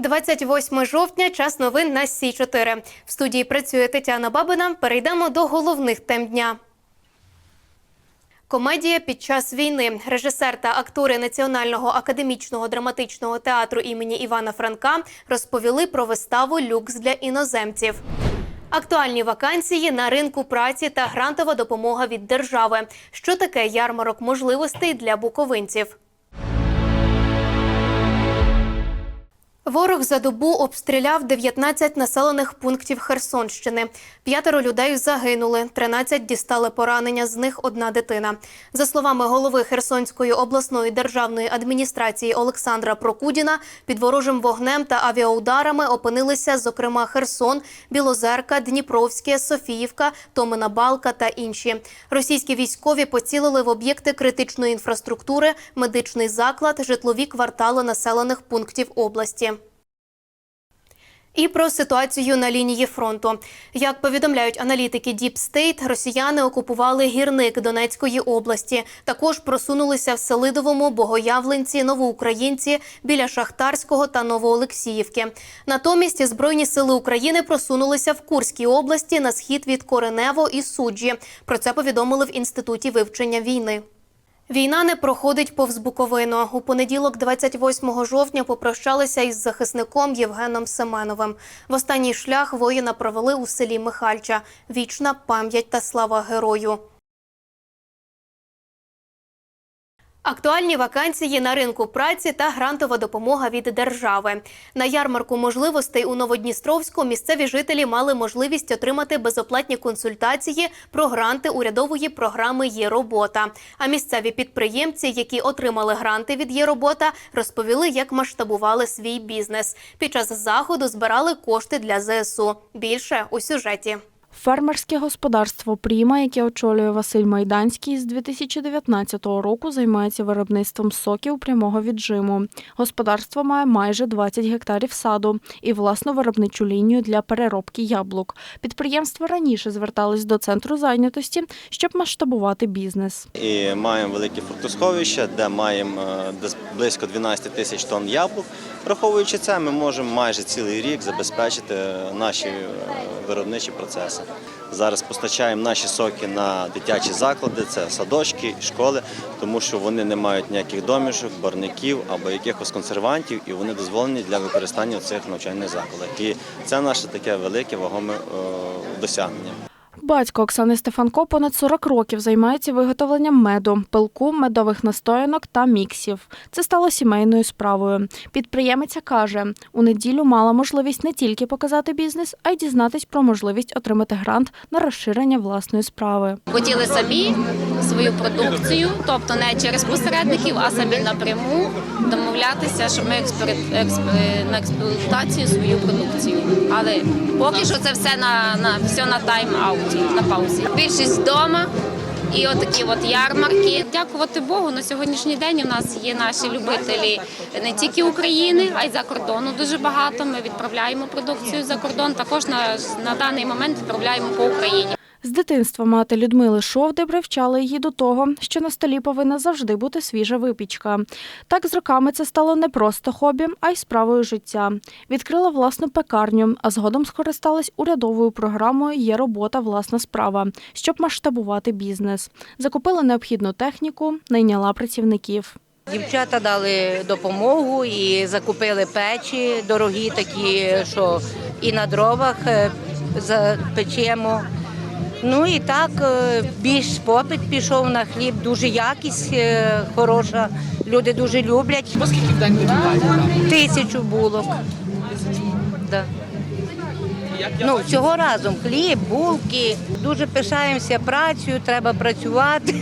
28 жовтня, час новин на Сі 4 В студії працює Тетяна Бабина. Перейдемо до головних тем дня. Комедія під час війни. Режисер та актори Національного академічного драматичного театру імені Івана Франка розповіли про виставу Люкс для іноземців. Актуальні вакансії на ринку праці та грантова допомога від держави. Що таке ярмарок можливостей для буковинців? Ворог за добу обстріляв 19 населених пунктів Херсонщини. П'ятеро людей загинули, 13 дістали поранення, з них одна дитина. За словами голови Херсонської обласної державної адміністрації Олександра Прокудіна, під ворожим вогнем та авіаударами опинилися, зокрема, Херсон, Білозерка, Дніпровське, Софіївка, Томина Балка та інші. Російські військові поцілили в об'єкти критичної інфраструктури, медичний заклад, житлові квартали населених пунктів області. І про ситуацію на лінії фронту. Як повідомляють аналітики Deep State, росіяни окупували гірник Донецької області. Також просунулися в Селидовому, Богоявленці, Новоукраїнці, біля Шахтарського та Новоолексіївки. Натомість Збройні сили України просунулися в Курській області на схід від Коренево і Суджі. Про це повідомили в інституті вивчення війни. Війна не проходить повз Буковину. У понеділок, 28 жовтня, попрощалися із захисником Євгеном Семеновим. В останній шлях воїна провели у селі Михальча. Вічна пам'ять та слава герою. Актуальні вакансії на ринку праці та грантова допомога від держави. На ярмарку можливостей у Новодністровську місцеві жителі мали можливість отримати безоплатні консультації про гранти урядової програми Є робота. А місцеві підприємці, які отримали гранти від Є робота, розповіли, як масштабували свій бізнес. Під час заходу збирали кошти для ЗСУ. Більше у сюжеті. Фермерське господарство Пріма, яке очолює Василь Майданський, з 2019 року займається виробництвом соків прямого віджиму. Господарство має майже 20 гектарів саду і власну виробничу лінію для переробки яблук. Підприємство раніше звертались до центру зайнятості, щоб масштабувати бізнес. І маємо велике фруктосховище, де маємо е, близько 12 тисяч тонн яблук. Враховуючи це, ми можемо майже цілий рік забезпечити наші е, виробничі процеси. Зараз постачаємо наші соки на дитячі заклади, це садочки, школи, тому що вони не мають ніяких домішок, барників або якихось консервантів, і вони дозволені для використання цих навчальних закладах. І це наше таке велике вагоме е, досягнення. Батько Оксани Стефанко понад 40 років займається виготовленням меду, пилку, медових настоянок та міксів. Це стало сімейною справою. Підприємиця каже, у неділю мала можливість не тільки показати бізнес, а й дізнатись про можливість отримати грант на розширення власної справи. Хотіли самі свою продукцію, тобто не через посередників, а самі напряму домовлятися, щоб ми експерт- експ- на експлуатацію свою продукцію. Але поки що це все на, на все на тайм-ауті, на паузі. Більшість вдома. І отакі от ярмарки. Дякувати Богу, на сьогоднішній день у нас є наші любителі не тільки України, а й за кордону дуже багато. Ми відправляємо продукцію за кордон. Також на, на даний момент відправляємо по Україні. З дитинства мати Людмили Шовди привчала її до того, що на столі повинна завжди бути свіжа випічка. Так з роками це стало не просто хобі, а й справою життя. Відкрила власну пекарню, а згодом скористалась урядовою програмою Є робота, власна справа, щоб масштабувати бізнес. Закупила необхідну техніку, найняла працівників. Дівчата дали допомогу і закупили печі дорогі, такі, що і на дровах е, запечемо. Ну і так е, більш попит пішов на хліб, дуже якість е, хороша. Люди дуже люблять. Скільки в день випікаєте? Тисячу булок. Да. Ну, всього разом хліб, булки. Дуже пишаємося працею, треба працювати.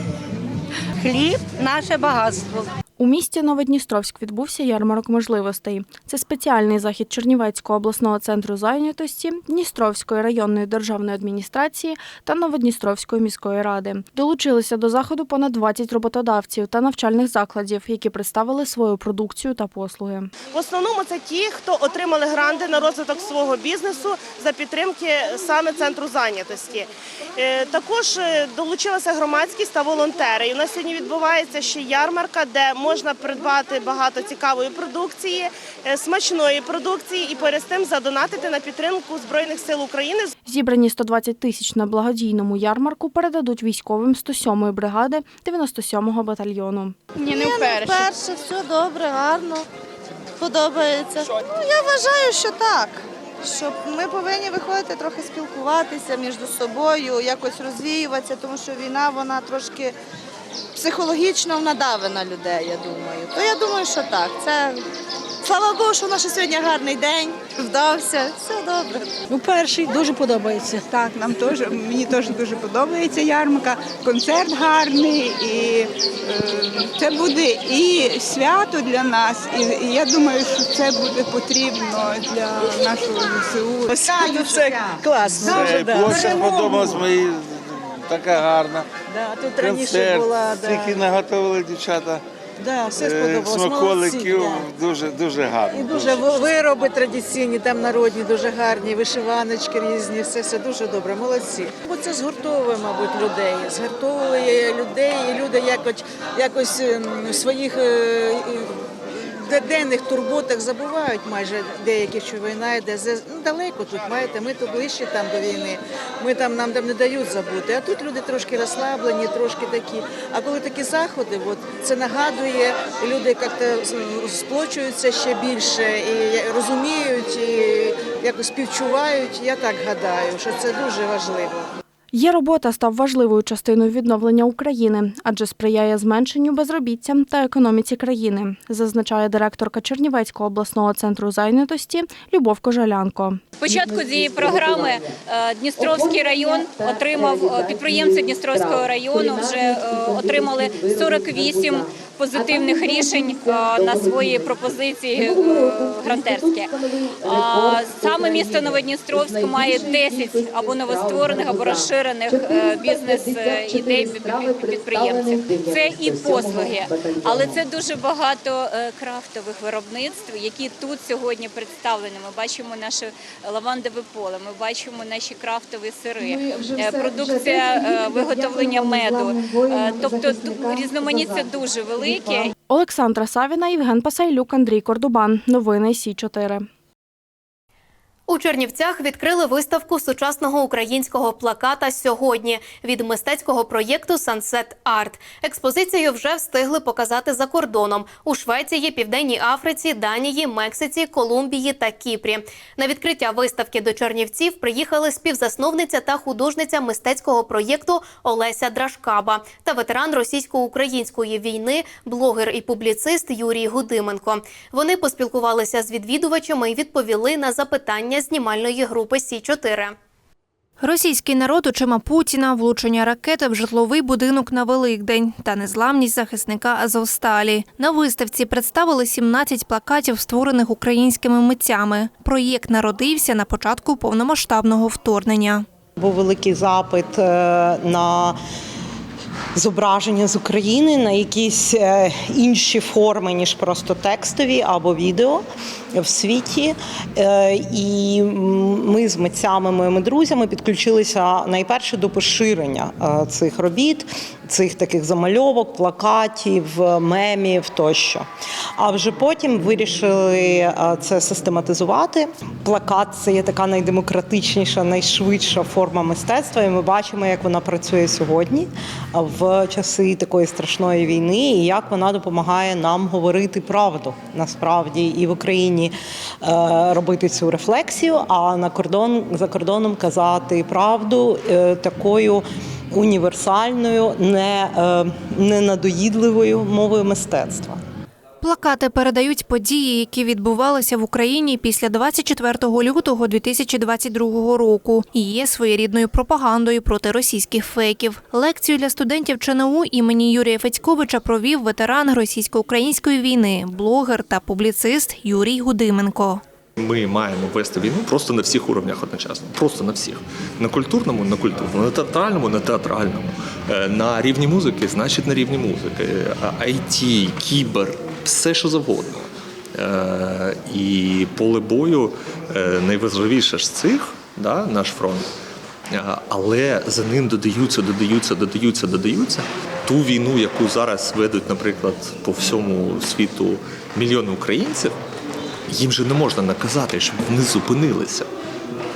Хліб наше багатство. У місті Новодністровськ відбувся ярмарок можливостей. Це спеціальний захід Чернівецького обласного центру зайнятості, Дністровської районної державної адміністрації та Новодністровської міської ради. Долучилися до заходу понад 20 роботодавців та навчальних закладів, які представили свою продукцію та послуги. В основному це ті, хто отримали гранти на розвиток свого бізнесу за підтримки саме центру зайнятості. Е, Також е, долучилася громадськість та волонтери. І у нас сьогодні відбувається ще ярмарка, де можна придбати багато цікавої продукції, е, смачної продукції і перед тим задонатити на підтримку Збройних сил України. Зібрані 120 тисяч на благодійному ярмарку передадуть військовим 107-ї бригади 97-го батальйону. Ні, не вперше. Перше, все добре, гарно, подобається. Ну, я вважаю, що так. Що ми повинні виходити трохи спілкуватися між собою, якось розвіюватися, тому що війна вона трошки психологічно надавить на людей, я думаю. То я думаю, що так. Це слава Богу, що наш сьогодні гарний день, вдався, все добре. Ну, перший дуже подобається. Так, нам теж мені теж дуже подобається ярмарка. Концерт гарний, і е, це буде і свято для нас. І, і я думаю, що це буде потрібно для нашого ЗСУ. Це класно. Дуже, да. Площа сподобалась мені така гарна. Да, тут раніше Концерт, була, стільки да. наготовили дівчата. Да, все е, сподобалось. Смаколиків Молодці, да. дуже дуже гарно. І дуже ви- вироби традиційні, там народні, дуже гарні, вишиваночки різні, все, все дуже добре, молодці. Бо це згуртовує, мабуть, людей. Згуртовує людей, і люди якось, якось ем, в своїх е, денних турботах забувають майже деякі, що війна йде ну, далеко тут, маєте, ми тут ближче там до війни, ми там нам там не дають забути. А тут люди трошки розслаблені, трошки такі. А коли такі заходи, от, це нагадує, люди як-то сплочуються ще більше і розуміють, і якось співчувають. Я так гадаю, що це дуже важливо. Є робота став важливою частиною відновлення України, адже сприяє зменшенню безробіття та економіці країни, зазначає директорка Чернівецького обласного центру зайнятості Любов Кожалянко. Початку цієї програми е, Дністровський район отримав е, підприємці Дністровського району вже е, отримали 48 позитивних рішень на свої пропозиції грантерські. Саме місто Новодністровськ має 10 або новостворених, або розширених е, бізнес-ідей підприємців. Це і послуги, але це дуже багато е, крафтових виробництв, які тут сьогодні представлені. Ми бачимо наше лавандове поле, ми бачимо наші крафтові сири, е, продукція е, виготовлення меду. Е, Тобто тут різноманіття дуже велике. Олександра Савіна, Євген Пасайлюк, Андрій Кордубан. Новини Сі 4 У Чернівцях відкрили виставку сучасного українського плаката сьогодні від мистецького проєкту Sunset Art. Експозицію вже встигли показати за кордоном у Швеції, Південній Африці, Данії, Мексиці, Колумбії та Кіпрі. На відкриття виставки до Чернівців приїхали співзасновниця та художниця мистецького проєкту Олеся Драшкаба та ветеран російсько-української війни, блогер і публіцист Юрій Гудименко. Вони поспілкувалися з відвідувачами і відповіли на запитання знімальної групи Сі 4 Російський народ очима Путіна, влучення ракети в житловий будинок на Великдень та незламність захисника Азовсталі. На виставці представили 17 плакатів, створених українськими митцями. Проєкт народився на початку повномасштабного вторгнення. Був великий запит е, на зображення з України, на якісь е, інші форми, ніж просто текстові або відео в світі. Е, І ми з митцями, моїми друзями підключилися найперше до поширення е, цих робіт, цих таких замальовок, плакатів, мемів тощо. А вже потім вирішили е, це систематизувати. Плакат це є така найдемократичніша, найшвидша форма мистецтва, і ми бачимо, як вона працює сьогодні в часи такої страшної війни, і як вона допомагає нам говорити правду насправді і в Україні е, робити цю рефлексію, а на кордон за кордоном казати правду е, такою. Універсальною, не, не ненадоїдливою мовою мистецтва. Плакати передають події, які відбувалися в Україні після 24 лютого 2022 року, і є своєрідною пропагандою проти російських фейків. Лекцію для студентів ЧНУ імені Юрія Федьковича провів ветеран російсько-української війни, блогер та публіцист Юрій Гудименко. Ми маємо вести війну просто на всіх уровнях одночасно. Просто на всіх. На культурному, на культурному, на театральному, на театральному, Е, на рівні музики, значить на рівні музики, IT, кібер, все що завгодно. Е, І поле бою е, найважливіше з цих, да, наш фронт. Е, Але за ним додаються, додаються, додаються, додаються. ту війну, яку зараз ведуть, наприклад, по всьому світу мільйони українців, їм же не можна наказати, щоб вони зупинилися.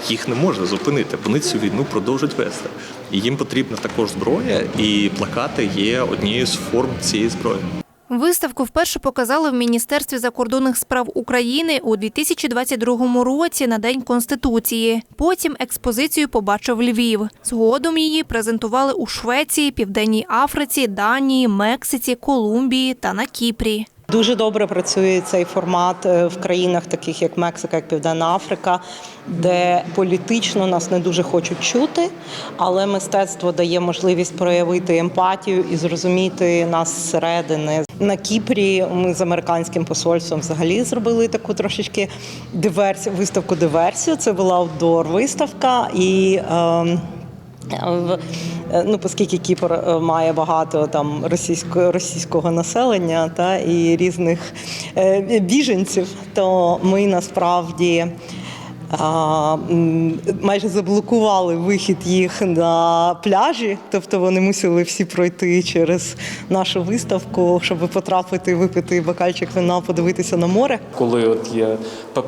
Їх не можна зупинити. Вони цю війну продовжують вести. І їм потрібна також зброя, і плакати є однією з форм цієї зброї. Виставку вперше показали в Міністерстві закордонних справ України у 2022 році на День Конституції. Потім експозицію побачив Львів. Згодом її презентували у Швеції, Південній Африці, Данії, Мексиці, Колумбії та на Кіпрі. Дуже добре працює цей формат е, в країнах, таких як Мексика, як Південна Африка, де політично нас не дуже хочуть чути, але мистецтво дає можливість проявити емпатію і зрозуміти нас зсередини. На Кіпрі ми з американським посольством взагалі зробили таку трошечки диверсію, виставку диверсію. Це була аутдор виставка і. е, Ну, оскільки Кіпр е, має багато там російського російського населення та і різних е, біженців, то ми насправді майже заблокували вихід їх на пляжі, тобто вони мусили всі пройти через нашу виставку, щоб потрапити, випити бокальчик вина, подивитися на море. коли от є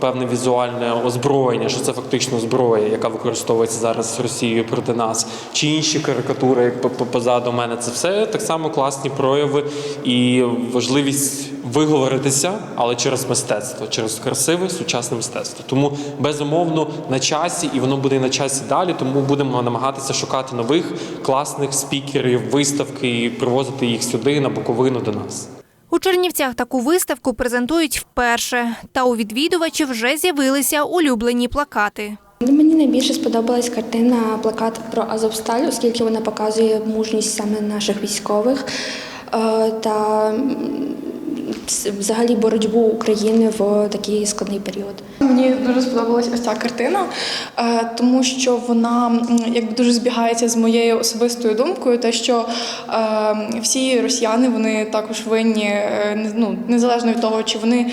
певне візуальне озброєння, що це фактично зброя, яка використовується зараз Росією проти нас, чи інші карикатури, як по- по- позаду мене, це все так само класні прояви і важливість виговоритися, але через мистецтво, через красиве сучасне мистецтво. Тому безумовно на часі, і воно буде і на часі далі. Тому будемо намагатися шукати нових класних спікерів, виставки і привозити їх сюди на Буковину до нас. У Чернівцях таку виставку презентують вперше, та у відвідувачів вже з'явилися улюблені плакати. Мені найбільше сподобалась картина плакат про Азовсталь, оскільки вона показує мужність саме наших військових е, та взагалі боротьбу України в такий складний період. Мені дуже сподобалась ось ця картина, е, тому що вона якби дуже збігається з моєю особистою думкою, те, що е, всі росіяни вони також винні, е, ну, незалежно від того, чи вони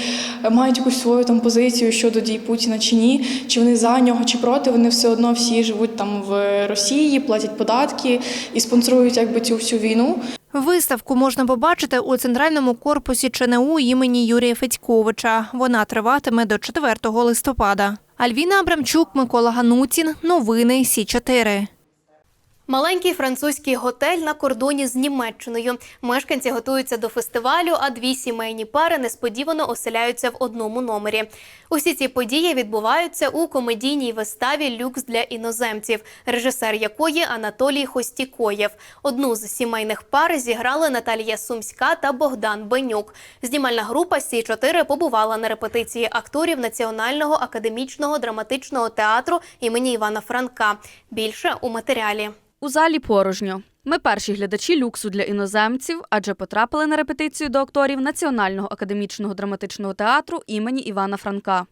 мають якусь свою там позицію щодо дій Путіна чи ні, чи вони за нього, чи проти, вони все одно всі живуть там в Росії, платять податки і спонсорують якби цю всю війну. Виставку можна побачити у центральному корпусі ЧНУ імені Юрія Федьковича. Вона триватиме до 4 листопада. Альвіна Абрамчук, Микола Ганутін. Новини Сі 4 Маленький французький готель на кордоні з Німеччиною. Мешканці готуються до фестивалю, а дві сімейні пари несподівано оселяються в одному номері. Усі ці події відбуваються у комедійній виставі Люкс для іноземців, режисер якої Анатолій Хостікоєв. Одну з сімейних пар зіграли Наталія Сумська та Богдан Бенюк. Знімальна група Сі 4 побувала на репетиції акторів Національного академічного драматичного театру імені Івана Франка. Більше у матеріалі. У залі порожньо. Ми перші глядачі люксу для іноземців, адже потрапили на репетицію до акторів Національного академічного драматичного театру імені Івана Франка.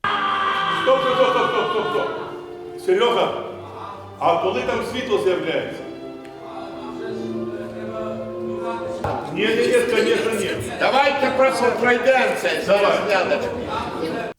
Стоп, стоп, стоп, стоп, стоп, стоп. Серега, а коли там світло з'являється? Ні, ні, ні, звісно, ні. Давайте просто пройдемося. Давай.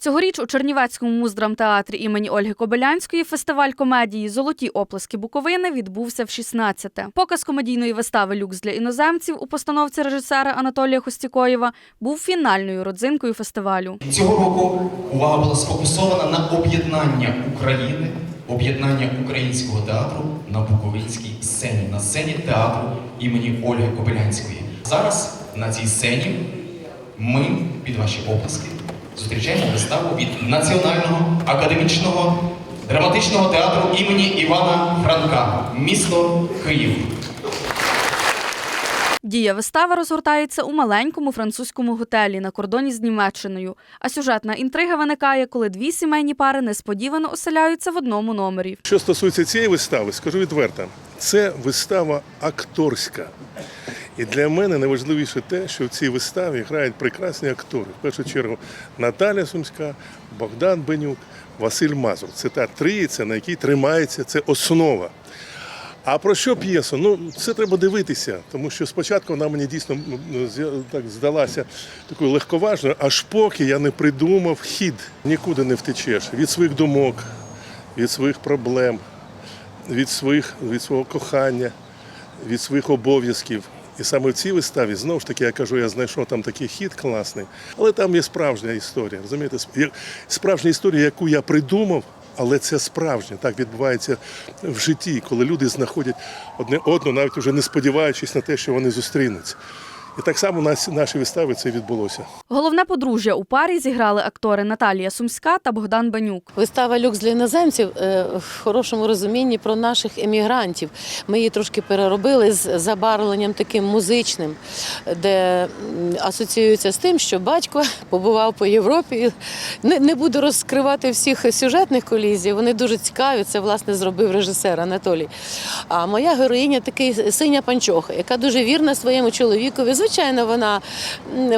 Цьогоріч у Чернівецькому муздрамтеатрі імені Ольги Кобилянської фестиваль комедії Золоті оплески Буковини відбувся в 16-те. Показ комедійної вистави Люкс для іноземців у постановці режисера Анатолія Хостікоєва був фінальною родзинкою фестивалю. Цього року увага була сфокусована на об'єднання України, об'єднання українського театру на Буковинській сцені, на сцені театру імені Ольги Кобилянської. Зараз на цій сцені ми під ваші оплески зустрічаємо виставу від Національного академічного драматичного театру імені Івана Франка, місто Київ. Дія вистави розгортається у маленькому французькому готелі на кордоні з Німеччиною. А сюжетна інтрига виникає, коли дві сімейні пари несподівано оселяються в одному номері. Що стосується цієї вистави, скажу відверто, це вистава акторська. І для мене найважливіше те, що в цій виставі грають прекрасні актори. В першу чергу Наталя Сумська, Богдан Бенюк, Василь Мазур. Це та трійця, на якій тримається це основа. А про що п'єса? Ну, це треба дивитися, тому що спочатку вона мені дійсно так здалася такою легковажною, аж поки я не придумав хід. Нікуди не втечеш від своїх думок, від своїх проблем, від, своїх, від свого кохання, від своїх обов'язків. І саме в цій виставі, знову ж таки, я кажу, я знайшов там такий хід класний, але там є справжня історія. Розумієте, Сп- справжня історія, яку я придумав, але це справжнє. Так відбувається в житті, коли люди знаходять одне одного, навіть уже не сподіваючись на те, що вони зустрінуться. І так само на нашій виставі це відбулося. Головне подружжя у парі зіграли актори Наталія Сумська та Богдан Банюк. Вистава люкс для іноземців е, в хорошому розумінні про наших емігрантів. Ми її трошки переробили з забарвленням таким музичним, де асоціюється з тим, що батько побував по Європі. Не, не буду розкривати всіх сюжетних колізій. Вони дуже цікаві. Це власне зробив режисер Анатолій. А моя героїня такий синя панчоха, яка дуже вірна своєму чоловікові. Звичайно, вона,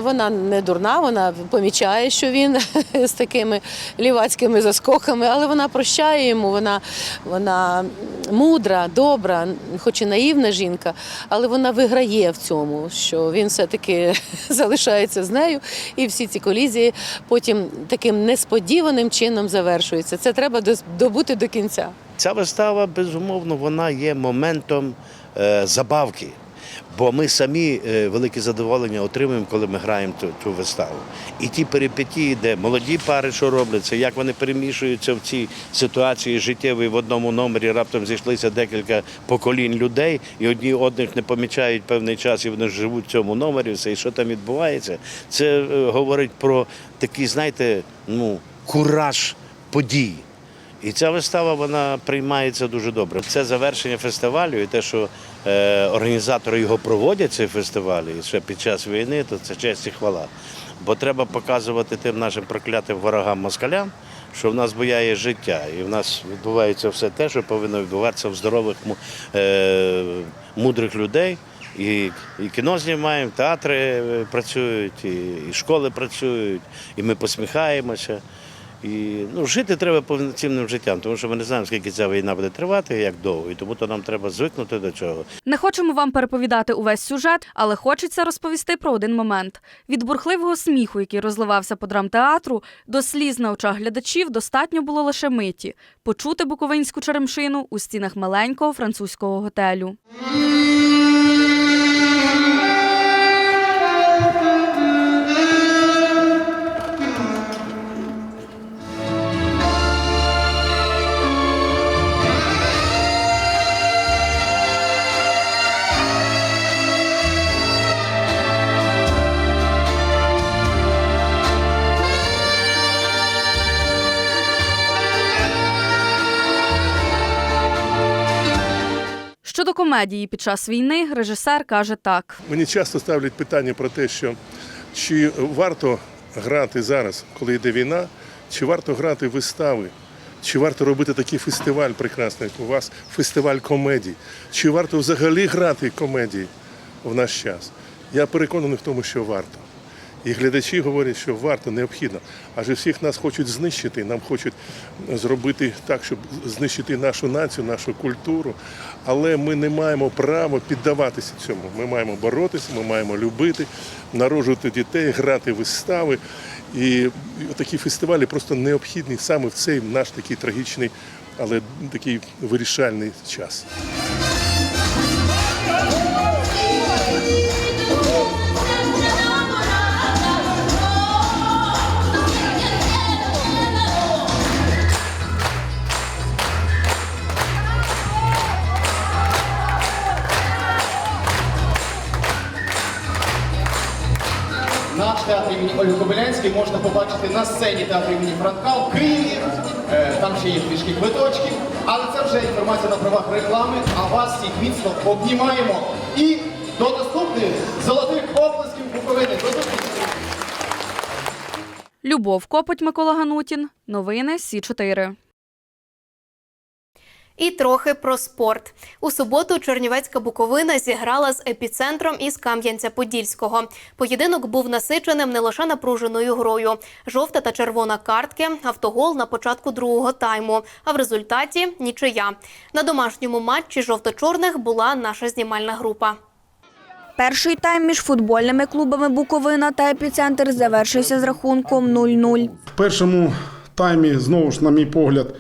вона не дурна, вона помічає, що він з такими лівацькими заскоками, але вона прощає йому, вона, вона мудра, добра, хоч і наївна жінка, але вона виграє в цьому, що він все-таки залишається з нею, і всі ці колізії потім таким несподіваним чином завершуються. Це треба добути до кінця. Ця вистава, безумовно, вона є моментом е, забавки. Бо ми самі е, велике задоволення отримуємо, коли ми граємо ту, ту виставу. І ті перипетії, де молоді пари, що робляться, як вони перемішуються в цій ситуації життєвій в одному номері, раптом зійшлися декілька поколінь людей, і одні одних не помічають певний час, і вони живуть в цьому номері, все, і що там відбувається. Це е, говорить про такий, знаєте, ну, кураж подій. І ця вистава вона приймається дуже добре. Це завершення фестивалю, і те, що організатори його проводять цей фестиваль, і ще під час війни, то це честь і хвала. Бо треба показувати тим нашим проклятим ворогам москалям, що в нас бояє життя, і в нас відбувається все те, що повинно відбуватися в здорових е, мудрих людей. І, і кіно знімаємо, театри е, працюють, і, і школи працюють, і ми посміхаємося. І ну, жити треба повноцінним життям, тому що ми не знаємо, скільки ця війна буде тривати, як довго, і тому то нам треба звикнути до цього. Не хочемо вам переповідати увесь сюжет, але хочеться розповісти про один момент. Від бурхливого сміху, який розливався по драмтеатру, до сліз на очах глядачів достатньо було лише миті почути буковинську черемшину у стінах маленького французького готелю. Комедії під час війни, режисер каже так. Мені часто ставлять питання про те, що чи варто грати зараз, коли йде війна, чи варто грати вистави, чи варто робити такий фестиваль прекрасний, як у вас фестиваль комедій, чи варто взагалі грати комедії в наш час. Я переконаний в тому, що варто. І глядачі говорять, що варто, необхідно. Адже всіх нас хочуть знищити, нам хочуть зробити так, щоб знищити нашу націю, нашу культуру. Але ми не маємо права піддаватися цьому. Ми маємо боротися, ми маємо любити, народжувати дітей, грати вистави. І такі фестивалі просто необхідні саме в цей наш такий трагічний, але такий вирішальний час. Наш театр імені Ольги Кобилянської можна побачити на сцені театру імені Франка в Києві. Е, Там ще є трішки квиточків, але це вже інформація на правах реклами. А вас всіх міцно обнімаємо. І до наступних золотих оплесків Буковини. До зустрічі! Любов Копоть Микола Ганутін. Новини Сі 4 І трохи про спорт. У суботу Чернівецька Буковина зіграла з епіцентром із Кам'янця-Подільського. Поєдинок був насиченим не лише напруженою грою. Жовта та червона картки, автогол на початку другого тайму. А в результаті нічия. На домашньому матчі жовто-чорних була наша знімальна група. Перший тайм між футбольними клубами Буковина та епіцентр завершився з рахунком 0-0. В першому таймі, знову ж, на мій погляд,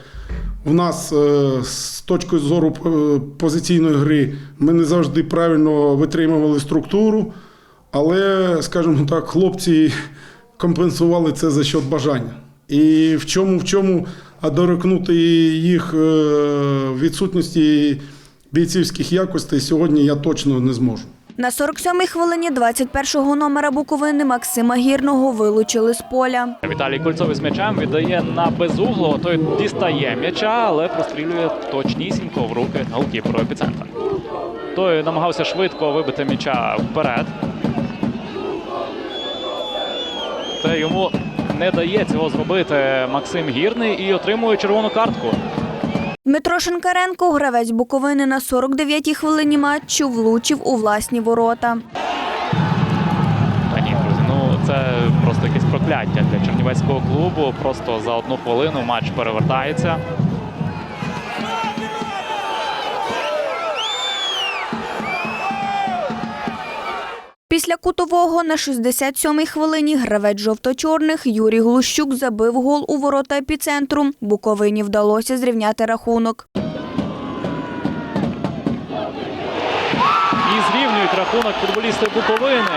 в нас е, з точки зору е, позиційної гри ми не завжди правильно витримували структуру, але, скажімо так, хлопці компенсували це за счет бажання. І в чому, в чому а дорекнути їх е, відсутності бійцівських якостей сьогодні я точно не зможу. На 47-й хвилині 21-го номера Буковини Максима Гірного вилучили з поля. Віталій Кольцов із м'ячем віддає на безуглого. Той дістає м'яча, але прострілює точнісінько в руки голкіперу епіцентра. Той намагався швидко вибити м'яча вперед. Та йому не дає цього зробити Максим Гірний і отримує червону картку. Дмитро Шинкаренко, гравець Буковини на 49-й хвилині матчу, влучив у власні ворота. Та ні, друзі, ну це просто якесь прокляття для чернівецького клубу. Просто за одну хвилину матч перевертається. Після кутового на 67-й хвилині гравець жовто-чорних Юрій Глущук забив гол у ворота епіцентру. Буковині вдалося зрівняти рахунок. І зрівнюють рахунок футболісти Буковини.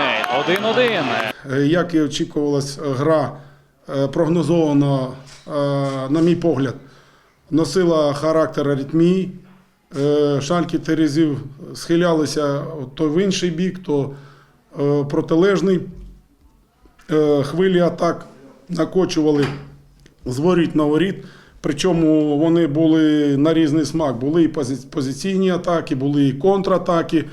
1-1. Е, Як і очікувалась, гра е, прогнозовано, е, на мій погляд, носила характер аритмії. Шальки Терезів схилялися то в інший бік, то протилежний. Е, Хвилі атак накочували з воріт на воріт. Причому вони були на різний смак. Були і позиційні атаки, були і контратаки,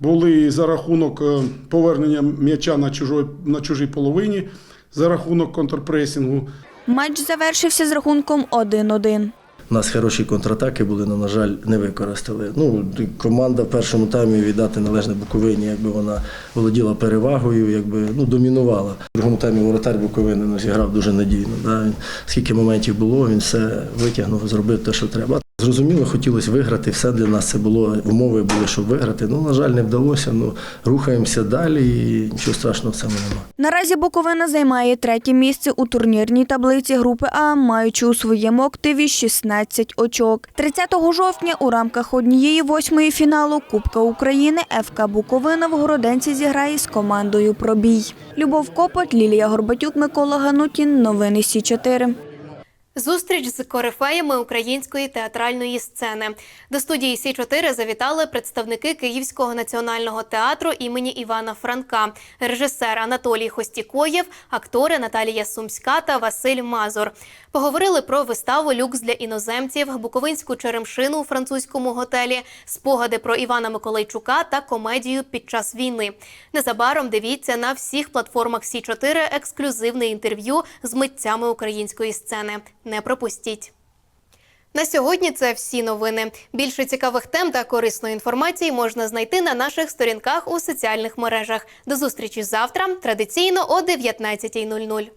були і за рахунок е, повернення м'яча на, чужой, на чужій половині, за рахунок контрпресінгу. Матч завершився з рахунком 1-1. У нас хороші контратаки були, але, на жаль, не використали. Ну, команда в першому таймі віддати належне Буковині, якби вона володіла перевагою, якби ну, домінувала. В другому таймі воротар Буковини ну, зіграв дуже надійно. Да? Він, скільки моментів було, він все витягнув, зробив те, що треба. Зрозуміло, хотілося виграти. Все для нас це було умови були, щоб виграти. Ну, на жаль, не вдалося. Ну, рухаємося далі і нічого страшного в цьому немає. Наразі Буковина займає третє місце у турнірній таблиці групи А, маючи у своєму активі 16 очок. 30 жовтня у рамках однієї восьмої фіналу Кубка України ФК Буковина в Городенці зіграє з командою Пробій. Любов Копот, Лілія Горбатюк, Микола Ганутін. Новини Сі 4 Зустріч з корифеями української театральної сцени. До студії Сі 4 завітали представники Київського національного театру імені Івана Франка, режисер Анатолій Хостікоєв, актори Наталія Сумська та Василь Мазур. Поговорили про виставу Люкс для іноземців, буковинську черемшину у французькому готелі, спогади про Івана Миколайчука та комедію під час війни. Незабаром дивіться на всіх платформах Сі 4 ексклюзивне інтерв'ю з митцями української сцени. Не пропустіть. На сьогодні це всі новини. Більше цікавих тем та корисної інформації можна знайти на наших сторінках у соціальних мережах. До зустрічі завтра, традиційно о 19.00.